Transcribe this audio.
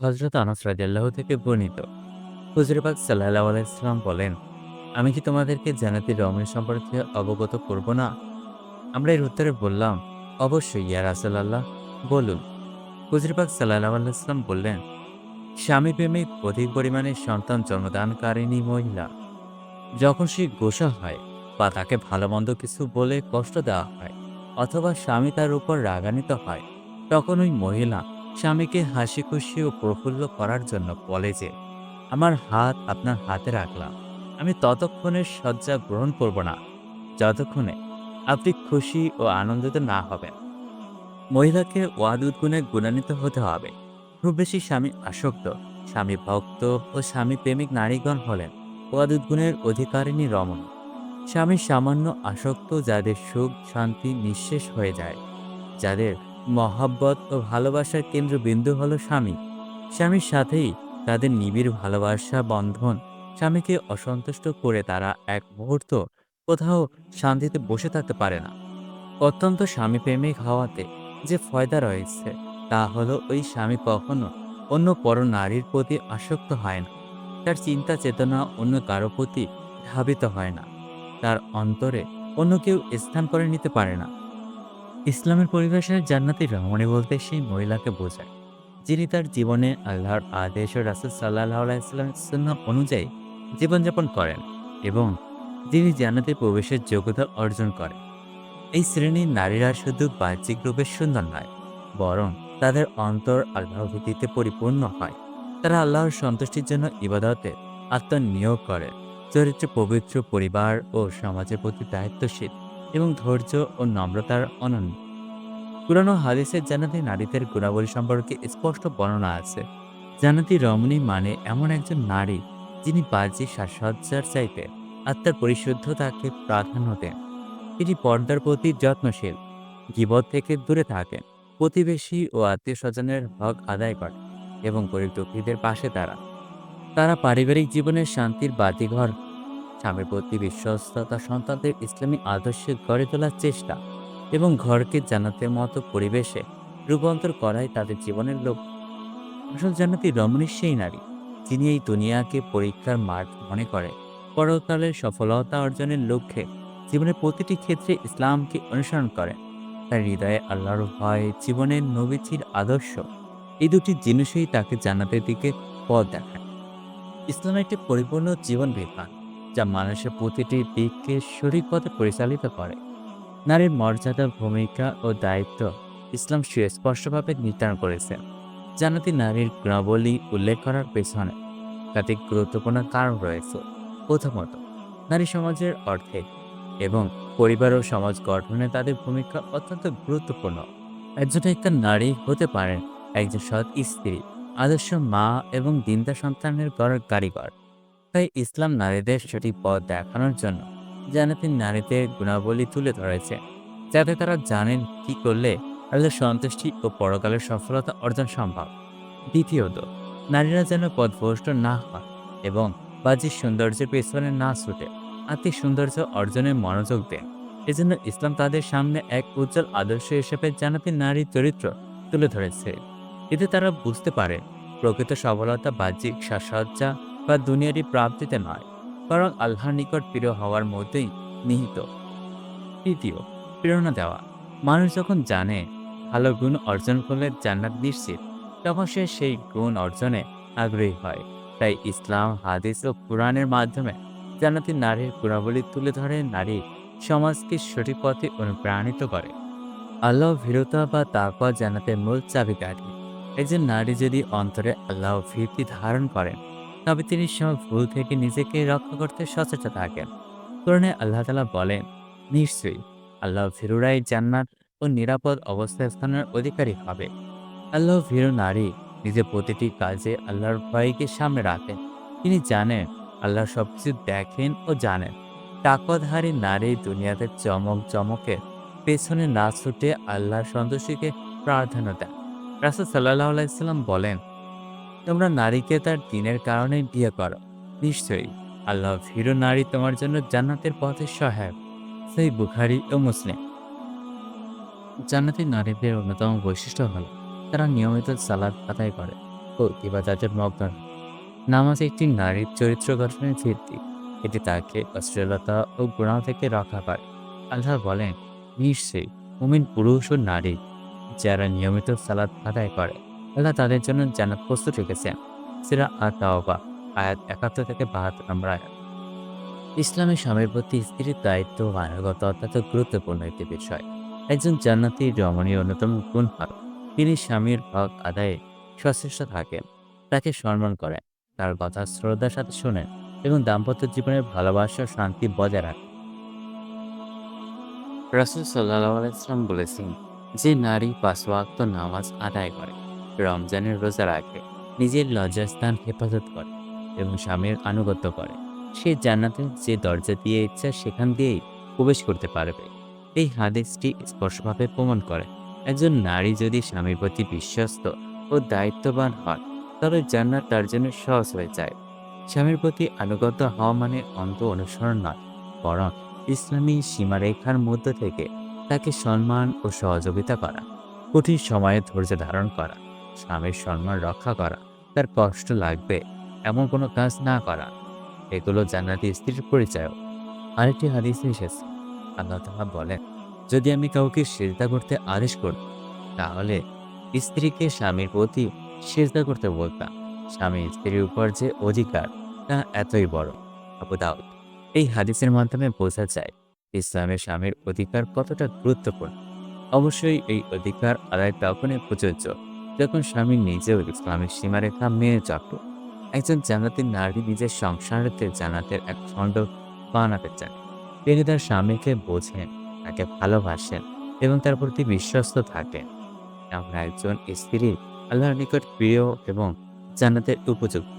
হজরত আনাস রাদিয়াল্লাহ থেকে বর্ণিত। হুজুর পাক সাল্লাহ আলাইসাল্লাম বলেন, আমি কি তোমাদেরকে জান্নাতি রমণী সম্পর্কে অবগত করব না? আমরা এর উত্তরে বললাম, অবশ্যই ইয়া রাসূলুল্লাহ, বলুন। হুজুর পাক সাল্লাহ আলাইসাল্লাম বললেন, স্বামী প্রেমিক অধিক পরিমাণে সন্তান জন্মদানকারিণী মহিলা। যখন সে গোসা হয় বা তাকে ভালো মন্দ কিছু বলে কষ্ট দেওয়া হয় অথবা স্বামী তার উপর রাগান্বিত হয়, তখন ওই মহিলা স্বামীকে হাসি খুশি ও প্রফুল্ল করার জন্য যে, আমার হাত আপনার হাতে রাখলাম। আমি ততক্ষণে শয্যা গ্রহণ করব না। যতক্ষণে আপনি খুশি ও আনন্দিত না হবেন। মহিলাকে ওয়াদুদ গুণে গুণান্বিত হতে হবে। খুব বেশি স্বামী আসক্ত। স্বামী ভক্ত ও স্বামী প্রেমিক নারীগণ হলেন ওয়াদুদ গুণের অধিকারিণী রমণ। স্বামী সামান্য আসক্ত যাদের সুখ, শান্তি নিঃশেষ হয়ে যায়। যাদের মহাব্বত ও ভালোবাসার কেন্দ্রবিন্দু হলো স্বামী। স্বামীর সাথেই তাদের নিবিড় ভালোবাসা বন্ধন স্বামীকে অসন্তুষ্ট করে তারা এক মুহূর্ত কোথাও শান্তিতে বসে থাকতে পারে না। অত্যন্ত স্বামী প্রেমিক হওয়াতে যে ফয়দা রয়েছে, তা হলো ওই স্বামী কখনো অন্য পর নারীর প্রতি আসক্ত হয় না। তার চিন্তা চেতনা অন্য কারও প্রতি ধাবিত হয় না। তার অন্তরে অন্য কেউ স্থান করে নিতে পারে না। ইসলামের পরিভাষায় জান্নাতি রমণী বলতে সেই মহিলাকে বোঝায়, যিনি তার জীবনে আল্লাহর আদেশ ও রাসুল সাল্লাহ আলাইস্লামের সুন্না অনুযায়ী জীবনযাপন করেন এবং যিনি জান্নাতে প্রবেশের যোগ্যতা অর্জন করেন। এই শ্রেণির নারীরা শুধু বাহ্যিক রূপে সুন্দর নয়, বরং তাদের অন্তর আল্লাহ ভীতিতে পরিপূর্ণ হয়। তারা আল্লাহর সন্তুষ্টির জন্য ইবাদতে আত্মনিয়োগ করে। চরিত্র পবিত্র পরিবার ও সমাজের প্রতি দায়িত্বশীল। এবং ধৈর্য ও নম্রতার অনন্য। পুরানো হাদিসের জানাতি নারীদের গুণাবলী সম্পর্কে স্পষ্ট বর্ণনা আছে। জানাতি রমণী মানে এমন একজন নারী যিনি বাহ্যিক সাজসজ্জার চাইতে আত্মার পরিশুদ্ধতাকে প্রাধান্য দেন। তিনি পর্দার প্রতি যত্নশীল, গিবত থেকে দূরে থাকেন প্রতিবেশী ও আত্মীয় স্বজনের হক আদায় করেন এবং গরিব দুঃখীদের পাশে দাঁড়ান তারা পারিবারিক জীবনের শান্তির বাতিঘর স্বামীর প্রতি বিশ্বস্ততা সন্তানদের ইসলামী আদর্শে গড়ে তোলার চেষ্টা এবং ঘরকে জান্নাতের মতো পরিবেশে রূপান্তর করাই তাদের জীবনের লক্ষ্য আসল জান্নাতি রমণী সেই নারী, যিনি এই দুনিয়াকে পরীক্ষার মাঠ মনে করে। পরকালের সফলতা অর্জনের লক্ষ্যে জীবনের প্রতিটি ক্ষেত্রে ইসলামকে অনুসরণ করেন তার হৃদয়ে আল্লাহর ভয়, জীবনের নবীচির আদর্শ, এই দুটি জিনিসই তাকে জান্নাতের দিকে পথ দেখায়। ইসলাম একটি পরিপূর্ণ জীবন বিধান যা মানুষের প্রতিটি দিককে সঠিক পথে পরিচালিত করে। নারীর মর্যাদা, ভূমিকা ও দায়িত্ব ইসলাম সুস্পষ্টভাবে নির্ধারণ করেছে জানাতি নারীর গুণাবলী উল্লেখ করার পেছনে তাতে গুরুত্বপূর্ণ কারণ রয়েছে। প্রথমত, নারী সমাজের অর্থে এবং পরিবার ও সমাজ গঠনে তাদের ভূমিকা অত্যন্ত গুরুত্বপূর্ণ। একজন একটা নারী হতে পারেন একজন সৎ স্ত্রী, আদর্শ মা এবং দিনদা সন্তানের গড়ের কারিগর। তাই ইসলাম নারীদের সঠিক পথ দেখানোর জন্য জানাতেন নারীদের গুণাবলী তুলে ধরেছে, যাতে তারা জানেন কি করলে আল্লাহ সন্তুষ্টি ও পরকালের সফলতা অর্জন সম্ভব। দ্বিতীয়ত, নারীরা যেন পথভ্রষ্ট না হয় এবং বাহ্যিক সৌন্দর্যের পেছনে না ছুটে, আত্মিক সৌন্দর্য অর্জনে মনোযোগ দেন। এজন্য ইসলাম তাদের সামনে এক উজ্জ্বল আদর্শ হিসেবে জানাতে নারীর চরিত্র তুলে ধরেছে। এতে তারা বুঝতে পারে প্রকৃত সফলতা বাহ্যিক সাজসজ্জা বা দুনিয়ারি প্রাপ্তিতে নয়, বরং আল্লাহর নিকট প্রিয় হওয়ার মধ্যেই নিহিত। তৃতীয়, প্রেরণা দেওয়া। মানুষ যখন জানে ভালো গুণ অর্জন করলে জান্নাত নিশ্চিত, তখন সে সেই গুণ অর্জনে আগ্রহী হয়। তাই ইসলাম, হাদিস ও কোরআনের মাধ্যমে জান্নাতি নারীর গুণাবলী তুলে ধরে নারী সমাজকে সঠিক পথে অনুপ্রাণিত করে। আল্লাহ ভীরতা বা তাকওয়া জান্নাতের মূল চাবিকাঠি। একজন নারী যদি অন্তরে আল্লাহ ভীতি ধারণ করেন তবে তিনি সব ভুল থেকে নিজেকে রক্ষা করতে সচেতন থাকেন। কোরআনে আল্লাহ তালা বলেন, নিশ্চয়ই আল্লাহ ভীরুরাই জান্নাত ও নিরাপদ অবস্থা স্থানের অধিকারী হবে। আল্লাহ ভীরু নারী নিজের প্রতিটি কাজে আল্লাহর ভয়কে সামনে রাখেন তিনি জানেন আল্লাহ সবকিছু দেখেন ও জানেন। টাকধারী নারী দুনিয়াতে চমক চমকের পেছনে না ছুটে আল্লাহর সন্তোষীকে প্রাধান্য দেন রাসুল সাল্লাহ আলাইসাল্লাম বলেন তোমরা নারীকে তার দিনের কারণে বিয়ে করো। নিশ্চয়ই, আল্লাহ ভীরু নারী তোমার জন্য জান্নাতের পথে সহায়ক, সেই বুখারি ও মুসলিম। জান্নাতি নারীদের অন্যতম বৈশিষ্ট্য হল, তারা নিয়মিত সালাদ আদায় করে ও ইবাদতের মগ্ন নামাজ একটি নারীর চরিত্র গঠনের ভিত্তি, এটি তাকে অশ্লীলতা ও গুণা থেকে রক্ষা করে। আল্লাহ বলেন, নিশ্চয়ই, মুমিন পুরুষ ও নারী, যারা নিয়মিত সালাদ আদায় করে। আল্লাহ তাদের জন্য জান্নাত প্রস্তুত রেখেছেন। সিরা আতাওবা আয়াত একাত্তর থেকে বাহাত্তর নম্বর আয়াত। ইসলামী স্বামীর প্রতি স্ত্রীর দায়িত্ব আনুগত অত্যন্ত গুরুত্বপূর্ণ একটি বিষয়। একজন জান্নাতি রমণীর অন্যতম গুণ হল তিনি স্বামীর হক আদায়ে সচেষ্ট থাকেন, তাকে সম্মান করেন, তার কথা শ্রদ্ধার সাথে শোনেন এবং দাম্পত্য জীবনের ভালোবাসা শান্তি বজায় রাখেন। রাসুল সাল্লাহ আলাইসলাম বলেছেন, যে নারী পাঁচ নামাজ আদায় করে রমজানের রোজা রাখে, নিজের লজ্জাস্থান হেফাজত করে এবং স্বামীর আনুগত্য করে। সে জান্নাতের যে দরজা দিয়ে ইচ্ছা সেখান দিয়েই প্রবেশ করতে পারবে। এই হাদিসটি স্পষ্টভাবে প্রমাণ করে, একজন নারী যদি স্বামীর প্রতি বিশ্বস্ত ও দায়িত্ববান হয়, তবে জান্নাত তার জন্য সহজ হয়ে যায়। স্বামীর প্রতি আনুগত্য হওয়া মানে অন্ধ অনুসরণ নয়, বরং ইসলামী সীমারেখার মধ্য থেকে তাকে সম্মান ও সহযোগিতা করা, কঠিন সময়ে ধৈর্য ধারণ করা। স্বামীর সম্মান রক্ষা করা, তার কষ্ট লাগবে, এমন কোনো কাজ না করা। এগুলো জান্নাতি স্ত্রীর পরিচয়। আরেকটি হাদিসে এসেছে। আল্লাহ তাআলা বলেন, যদি আমি কাউকে সেজদা করতে আদেশ করত তাহলে স্ত্রীকে স্বামীর প্রতি সেজদা করতে বলতাম। স্বামী স্ত্রীর উপর যে অধিকার, তা এতই বড়। আবু দাউদ এই হাদিসের মাধ্যমে বোঝা যায়, ইসলামের স্বামীর অধিকার কতটা গুরুত্বপূর্ণ। অবশ্যই এই অধিকার আদায় তখনই প্রযোজ্য যখন স্বামী নিজেও ইসলামের সীমারেখা মেনে চলত, একজন জান্নাতের নারী নিজের সংসারের জানাতের এক খণ্ড বানাতে চান তিনি তার স্বামীকে বোঝেন, তাকে ভালোবাসেন এবং তার প্রতি বিশ্বস্ত থাকেন। আমরা একজন স্ত্রী আল্লাহর নিকট প্রিয় এবং জানাতের উপযুক্ত।